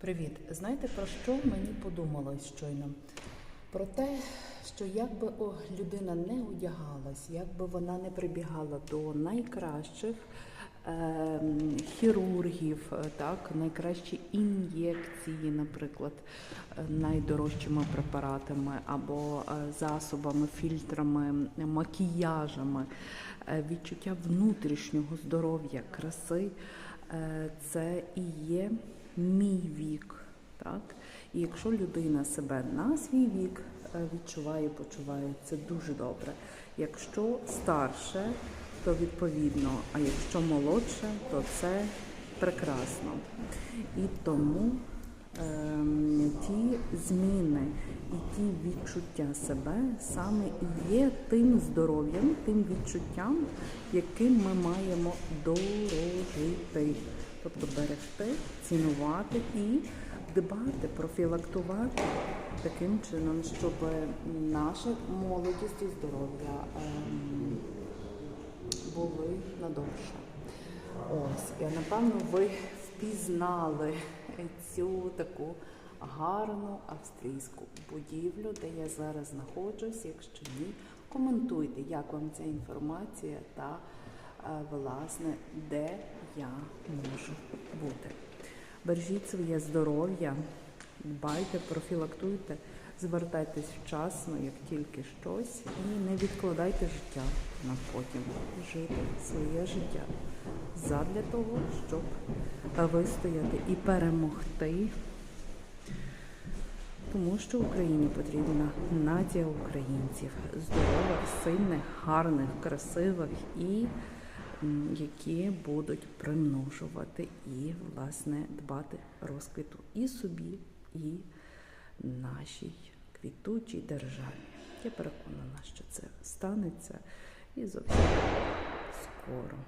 Привіт! Знаєте про що мені подумалось щойно? Про те, що якби о, людина не одягалась, якби вона не прибігала до найкращих е, хірургів, так, найкращі ін'єкції, наприклад, е, найдорожчими препаратами або е, засобами, фільтрами, макіяжами, е, відчуття внутрішнього здоров'я, краси. Е, Це і є мій вік. Так? І якщо людина себе на свій вік е, відчуває, почуває, це дуже добре. Якщо старше, то відповідно, а якщо молодше, то це прекрасно. І тому ем, ті зміни і ті відчуття себе саме є тим здоров'ям, тим відчуттям, яким ми маємо дорожити. Тобто берегти, цінувати і дбати, профілактувати таким чином, щоб наша молодість і здоров'я ем, були надовше. Ось, і напевно ви впізнали цю таку гарну австрійську будівлю, де я зараз знаходжусь. Якщо ні, коментуйте, як вам ця інформація та е, власне, де я можу бути. Бережіть своє здоров'я, дбайте, профілактуйте, звертайтесь вчасно, як тільки щось, і не відкладайте життя на потім. Жити своє життя задля того, щоб вистояти і перемогти. Тому що Україні потрібна нація українців здорових, сильних, гарних, красивих і які будуть примножувати і, власне, дбати розквіту і собі, і нашій квітучій державі. Я переконана, що це станеться і зовсім скоро.